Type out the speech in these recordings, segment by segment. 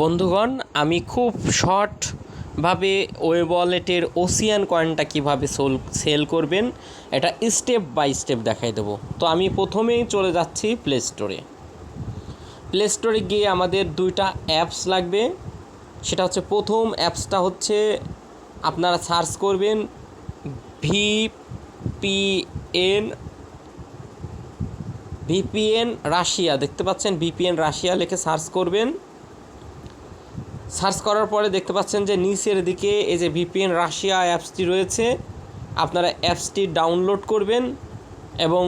বন্ধুগণ, আমি খুব শর্টভাবে ওয়েব ওয়ালেটের ওসিয়ান কয়েনটা কীভাবে সোল, সেল করবেন, এটা স্টেপ বাই স্টেপ দেখাই দেবো। তো আমি প্রথমেই চলে যাচ্ছি প্লে স্টোরে। প্লে স্টোরে গিয়ে আমাদের দুইটা অ্যাপস লাগবে। সেটা হচ্ছে প্রথম অ্যাপসটা হচ্ছে, আপনারা সার্চ করবেন ভিপিএন ভিপিএন রাশিয়া, দেখতে পাচ্ছেন ভিপিএন রাশিয়া লিখে সার্চ করবেন। সার্চ করার পরে দেখতে পাচ্ছেন যে নিচের দিকে এই যে ভিপিএন রাশিয়া অ্যাপসটি রয়েছে, আপনারা অ্যাপসটি ডাউনলোড করবেন এবং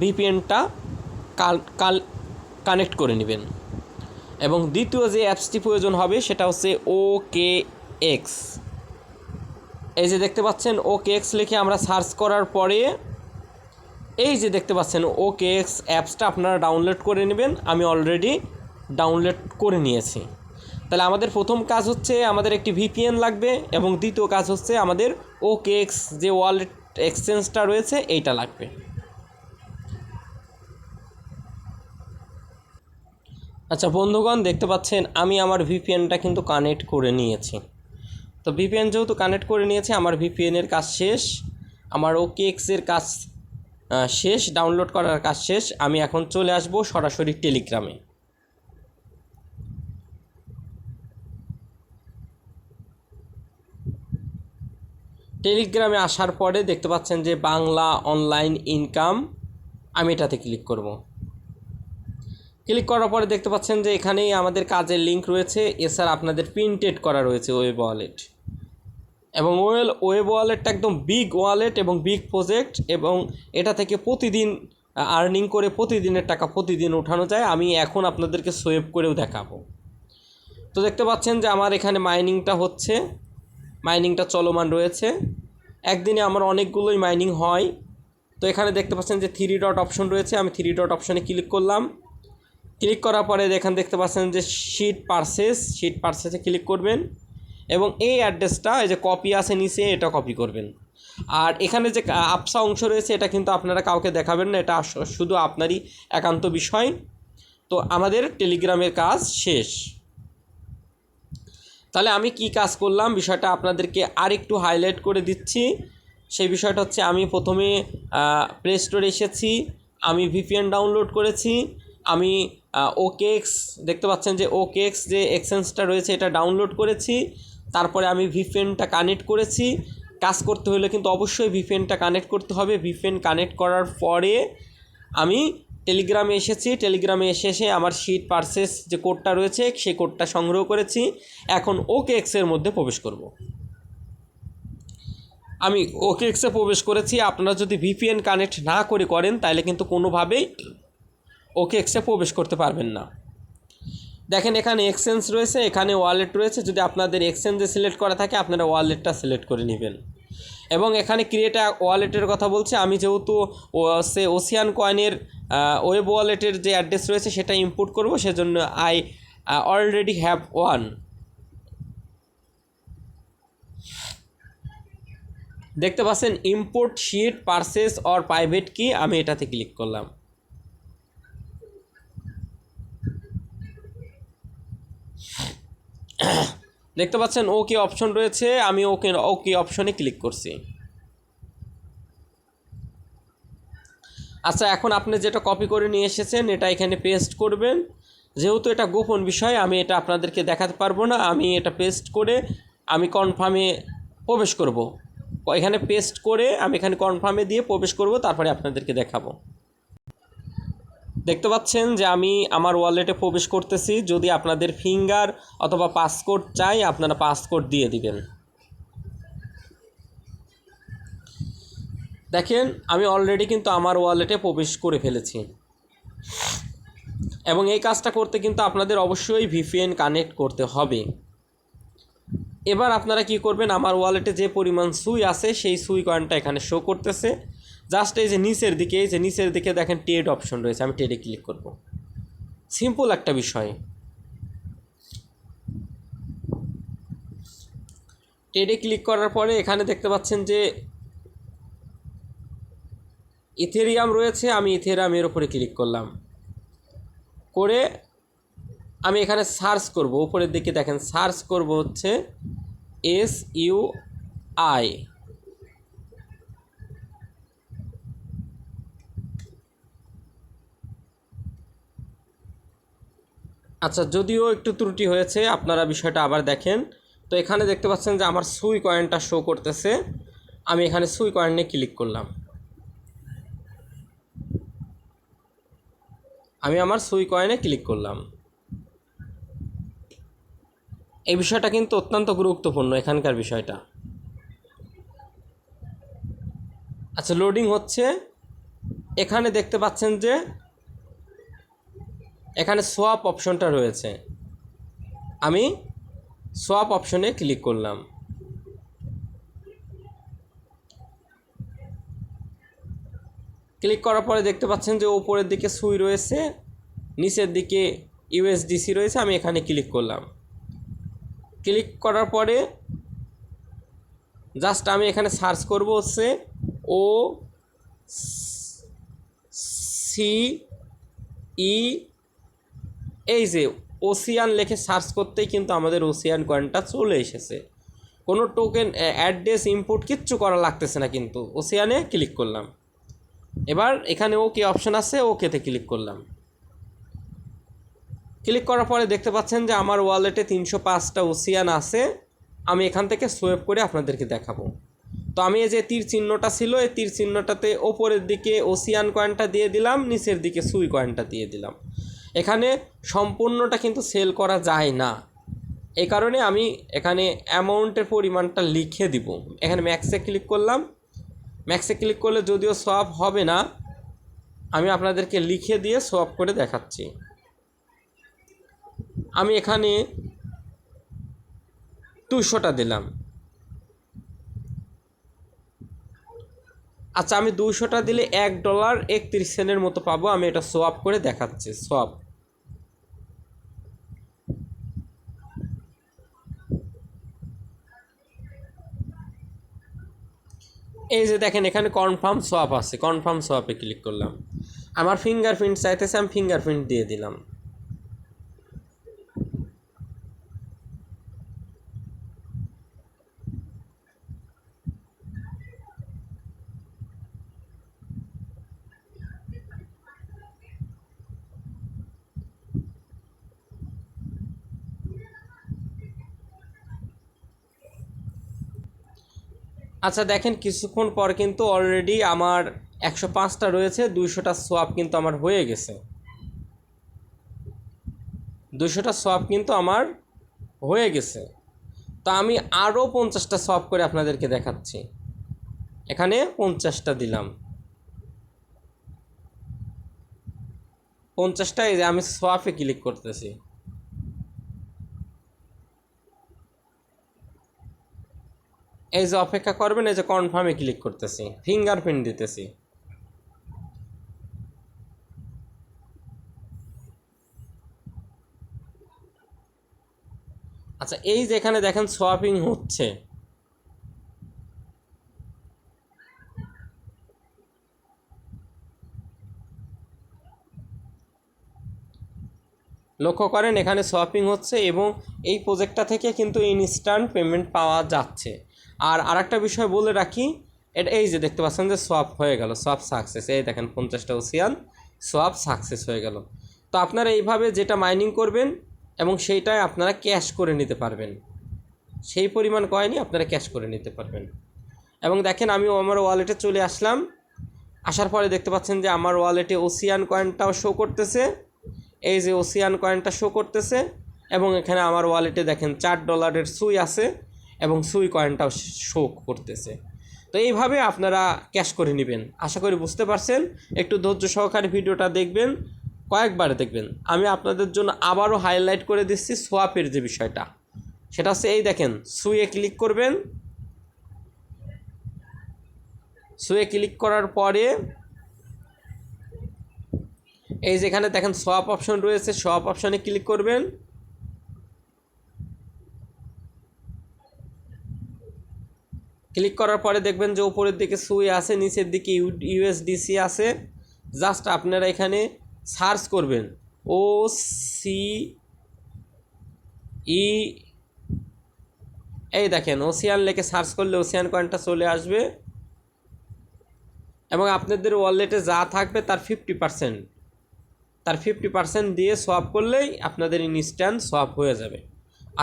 ভিপিএনটা কাল কাল কানেক্ট করে নেবেন। এবং দ্বিতীয় যে অ্যাপসটি প্রয়োজন হবে সেটা হচ্ছে ও কে এক্স এই যে দেখতে পাচ্ছেন ও কে এক্স লিখে আমরা সার্চ করার পরে এই যে দেখতে পাচ্ছেন ও কে এক্স অ্যাপসটা আপনারা ডাউনলোড করে নেবেন। আমি অলরেডি ডাউনলোড করে নিয়েছি। তাহলে আমাদের প্রথম কাজ হচ্ছে আমাদের একটি ভিপিএন লাগবে এবং দ্বিতীয় কাজ হচ্ছে আমাদের ও কে এক্স যে ওয়ালেট এক্সচেঞ্জটা রয়েছে, এইটা লাগবে। আচ্ছা বন্ধুগণ, দেখতে পাচ্ছেন আমি আমার ভিপিএনটা কিন্তু কানেক্ট করে নিয়েছি। তো ভিপিএন যেহেতু কানেক্ট করে নিয়েছি, আমার ভিপিএনের কাজ শেষ, আমার ওকে এক্সের কাজ শেষ ডাউনলোড করার কাজ শেষ, আমি এখন চলে আসব সরাসরি টেলিগ্রামে টেলিগ্রামে আসার পরে দেখতে পাচ্ছেন যে বাংলা অনলাইন ইনকাম আমি এটাতে ক্লিক করব। ক্লিক করার পরে দেখতে পাচ্ছেন যে এখানেই আমাদের কাজের লিঙ্ক রয়েছে। এছাড়া আপনাদের প্রিন্টেড করা রয়েছে ওয়েব ওয়ালেট এবং ওয়েল ওয়েব ওয়ালেটটা একদম বিগ ওয়ালেট এবং বিগ প্রজেক্ট এবং এটা থেকে প্রতিদিন আর্নিং করে প্রতিদিনের টাকা প্রতিদিন ওঠানো যায়। আমি এখন আপনাদেরকে সোয়েব করেও দেখাবো। তো দেখতে পাচ্ছেন যে আমার এখানে মাইনিংটা হচ্ছে। মাইনিংটা চলমান রয়েছে। একদিনে আমার অনেকগুলোই মাইনিং হয়। তো এখানে দেখতে পাচ্ছেন যে থ্রি ডট অপশন রয়েছে, আমি থ্রি ডট অপশনে ক্লিক করলাম। ক্লিক করার পরে এখানে দেখতে পাচ্ছেন যে শিট পারসেস শিট পারসেসে ক্লিক করবেন এবং এই অ্যাড্রেসটা এই যে কপি আছে নিচে, এটা কপি করবেন। আর এখানে যে আপসা অংশ রয়েছে, এটা কিন্তু আপনারা কাউকে দেখাবেন না, এটা শুধু আপনারই একান্ত বিষয়। তো আমাদের টেলিগ্রামের কাজ শেষ। তাহলে আমি কি কাজ করলাম? বিষয়টা আপনাদেরকে আরেকটু হাইলাইট করে দিচ্ছি। সেই বিষয়টা হচ্ছে আমি প্রথমে প্লে স্টোরে এসেছি, আমি ভিপিএন ডাউনলোড করেছি, আমি ওকেএক্স দেখতে পাচ্ছেন যে ওকেএক্স যে এক্সচেঞ্জটা রয়েছে এটা ডাউনলোড করেছি, তারপরে আমি ভিপিএনটা কানেক্ট করেছি। কাজ করতে হলে কিন্তু অবশ্যই ভিপিএনটা কানেক্ট করতে হবে। ভিপিএন কানেক্ট করার পরে আমি টেলিগ্রামে এসেছি, টেলিগ্রামে এসে এসে আমার শিট পার্সেস যে কোডটা রয়েছে, সেই কোডটা সংগ্রহ করেছি। এখন ওকে এক্সের মধ্যে প্রবেশ করব। আমি ওকে এক্সে প্রবেশ করেছি। আপনারা যদি ভিপিএন কানেক্ট না করে করেন, তাহলে কিন্তু কোনোভাবেই ওকে এক্সে প্রবেশ করতে পারবেন না। দেখেন, এখানে এক্সচেঞ্জ রয়েছে, এখানে ওয়ালেট রয়েছে। যদি আপনাদের এক্সচেঞ্জে সিলেক্ট করা থাকে, আপনারা ওয়ালেটটা সিলেক্ট করে নেবেন। এবং এখানে ক্রিয়েটা ওয়ালেটের কথা বলছে। আমি যেহেতু সে ওসিয়ান কয়েনের ওয়েব ওয়ালেটের যে অ্যাড্রেস রয়েছে সেটা ইম্পোর্ট করব, সেজন্য আই অলরেডি হ্যাভ ওয়ান দেখতে পাচ্ছেন import seed phrase or private key আমি এটাতে ক্লিক করলাম। দেখতে পাচ্ছেন ওকে অপশন রয়েছে? আমি ওকে ওকে অপশনে ক্লিক করছি। আচ্ছা এখন আপনি যেটা কপি করে নিয়ে এসেছেন, এটা এখানে পেস্ট করবেন। যেহেতু এটা গোপন বিষয়, আমি এটা আপনাদেরকে দেখাতে পারব না। আমি এটা পেস্ট করে, আমি কনফার্মে প্রবেশ করব। এখানে পেস্ট করে, আমি এখানে কনফার্মে দিয়ে প্রবেশ করব, তারপরে আপনাদেরকে দেখাবো। দেখতে পাচ্ছেন যে আমি আমার ওয়ালেটে প্রবেশ করতেছি। যদি আপনাদের ফিঙ্গার অথবা পাসকোড চাই, আপনারা পাসকোড দিয়ে দিবেন। দেখেন, আমি অলরেডি কিন্তু আমার ওয়ালেটে প্রবেশ করে ফেলেছি। এবং এই কাজটা করতে কিন্তু আপনাদের অবশ্যই ভিপিএন কানেক্ট করতে হবে। এবার আপনারা কি করবেন? আমার ওয়ালেটে যে পরিমাণ সুই আছে, সেই সুই কয়েনটা এখানে শো করতেছে। জাস্ট এই যে নিচের দিকে, এই যে নিচের দিকে দেখেন টেড অপশন রয়েছে, আমি টেডে ক্লিক করব। সিম্পল একটা বিষয়। টেডে ক্লিক করার পরে এখানে দেখতে পাচ্ছেন যে ইথেরিয়াম রয়েছে, আমি ইথেরিয়ামের উপরে ক্লিক করলাম। করে আমি এখানে সার্চ করব, উপরের দিকে দেখেন সার্চ করব হচ্ছে এস ইউ আই আচ্ছা যদিও একটু ত্রুটি হয়েছে, আপনারা বিষয়টা আবার দেখেন। তো এখানে দেখতে পাচ্ছেন যে আমার সুই কয়েনটা শো করতেছে। আমি এখানে সুই কয়েনে ক্লিক করলাম। আমি আমার সুই কয়েনে ক্লিক করলাম। এই বিষয়টা কিন্তু অত্যন্ত গুরুত্বপূর্ণ, এখানকার বিষয়টা। আচ্ছা লোডিং হচ্ছে। এখানে দেখতে পাচ্ছেন যে এখানে সোয়াপ অপশনটা রয়েছে। আমি সোয়াপ অপশনে ক্লিক করলাম। ক্লিক করার পরে দেখতে পাচ্ছেন যে উপরের দিকে সুই রয়েছে, নিচের দিকে ইউএসডিসি রয়েছে, আমি এখানে ক্লিক করলাম। ক্লিক করার পরে জাস্ট আমি এখানে সার্চ করব হচ্ছে ও সি ই এই যে ওসিয়ান লেখে সার্চ করতেই কিন্তু আমাদের ওসিয়ান কয়েনটা চলে এসেছে। কোনো টোকেন অ্যাড্রেস ইনপুট কিচ্ছু করা লাগতেছে না কিন্তু। ওসিয়ানে ক্লিক করলাম। এবার এখানে ওকে অপশন আছে ওকেতে ক্লিক করলাম। ক্লিক করার পরে দেখতে পাচ্ছেন যে আমার ওয়ালেটে তিনশো পাঁচটা ওসিয়ান আছে। আমি এখান থেকে সোয়েপ করে আপনাদেরকে দেখাবো। তো আমি এই যে তীর চিহ্নটা ছিল, এই তীর চিহ্নটাতে ওপরের দিকে ওসিয়ান কয়েনটা দিয়ে দিলাম, নিচের দিকে সুই কয়েনটা দিয়ে দিলাম। এখানে সম্পূর্ণটা কিন্তু সেল করা যায় না। এই কারণে আমি এখানে অ্যামাউন্টের পরিমাণটা লিখে দিব। এখানে ম্যাক্সে ক্লিক করলাম। ম্যাক্সে ক্লিক করলে যদিও সোয়াপ হবে না, আমি আপনাদেরকে লিখে দিয়ে সোয়াপ করে দেখাচ্ছি। আমি এখানে দুশোটা দিলাম। আচ্ছা আমি দুশোটা দিলে এক ডলার একত্রিশ সেন্টের মতো পাবো। আমি এটা সোয়াপ করে দেখাচ্ছি সোয়াপ এই যে দেখেন, এখানে কনফার্ম সোয়াপ আছে। কনফার্ম সোয়াপে ক্লিক করলাম। আমার ফিঙ্গারপ্রিন্ট চাইতেছে, আমি ফিঙ্গারপ্রিন্ট দিয়ে দিলাম। আচ্ছা দেখেন কিছুক্ষণ পর কিন্তু অলরেডি আমার একশো পাঁচটা রয়েছে, দুইশোটা সোয়াপ কিন্তু আমার হয়ে গেছে। দুশোটা সোয়াপ কিন্তু আমার হয়ে গেছে। তা আমি আরও পঞ্চাশটা সোয়াপ করে আপনাদেরকে দেখাচ্ছি। এখানে পঞ্চাশটা দিলাম। পঞ্চাশটা এই যে আমি সোয়াপে ক্লিক করতেছি। এই যে অপেক্ষা করবেন, এই যে কনফার্মে ক্লিক করতেছি। ফিঙ্গারপ্রিন্ট দিতেছি। আচ্ছা এই যে এখানে দেখেন সোয়াপিং হচ্ছে। লক্ষ্য করেন এখানে সোয়াপিং হচ্ছে এবং এই প্রজেক্টটা থেকে কিন্তু ইনস্ট্যান্ট পেমেন্ট পাওয়া যাচ্ছে। আর আরেকটা বিষয় বলে রাখি, এটা এই যে দেখতে পাচ্ছেন যে সোয়াপ হয়ে গেল সোয়াপ সাকসেস এই দেখেন পঞ্চাশটা ওসিয়ান সোয়াপ সাকসেস হয়ে গেল। তো আপনারা এইভাবে যেটা মাইনিং করবেন এবং সেইটাই আপনারা ক্যাশ করে নিতে পারবেন। সেই পরিমাণ কয়েনই আপনারা ক্যাশ করে নিতে পারবেন। এবং দেখেন আমি আমার ওয়ালেটে চলে আসলাম। আসার পরে দেখতে পাচ্ছেন যে আমার ওয়ালেটে ওসিয়ান কয়েনটাও শো করতেছে। এই যে ওসিয়ান কয়েনটা শো করতেছে এবং এখানে আমার ওয়ালেটে দেখেন চার ডলারের সুই আছে। এবং সুই কয়েনটাও শো করতেছে। তো এইভাবে আপনারা ক্যাশ করে নেবেন। আশা করি বুঝতে পারছেন। একটু ধৈর্য সহকারে ভিডিওটা দেখবেন, কয়েকবার দেখবেন। আমি আপনাদের জন্য আবারও হাইলাইট করে দিচ্ছি সোয়াপের যে বিষয়টা। সেটা হচ্ছে এই দেখেন, সুইয়ে ক্লিক করবেন। সুইয়ে ক্লিক করার পরে এই যেখানে দেখেন সোয়াপ অপশন রয়েছে সোয়াপ অপশনে ক্লিক করবেন। ক্লিক করার পরে দেখবেন যে উপরের দিকে সুই আছে, নিচের দিকে ইউএসডিসি আছে। জাস্ট আপনারা এখানে সার্চ করবেন। ও সি ই এই দেখেন, ওসিয়ান লেখে সার্চ করলে ওসিয়ান কয়েনটা চলে আসবে। এবং আপনাদের ওয়ালেটে যা থাকবে তার ফিফটি পার্সেন্ট। তার ফিফটি পার্সেন্ট দিয়ে সোয়াপ করলেই আপনাদের ইনস্ট্যান্ট সোয়াপ হয়ে যাবে।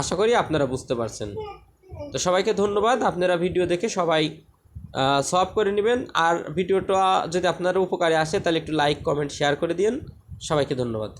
আশা করি আপনারা বুঝতে পারছেন। তো সবাইকে ধন্যবাদ। আপনারা ভিডিও দেখে সবাই সলভ করে নেবেন। আর ভিডিওটা যদি আপনার উপকারে আসে, তাহলে একটু লাইক কমেন্ট শেয়ার করে দিন সবাইকে ধন্যবাদ।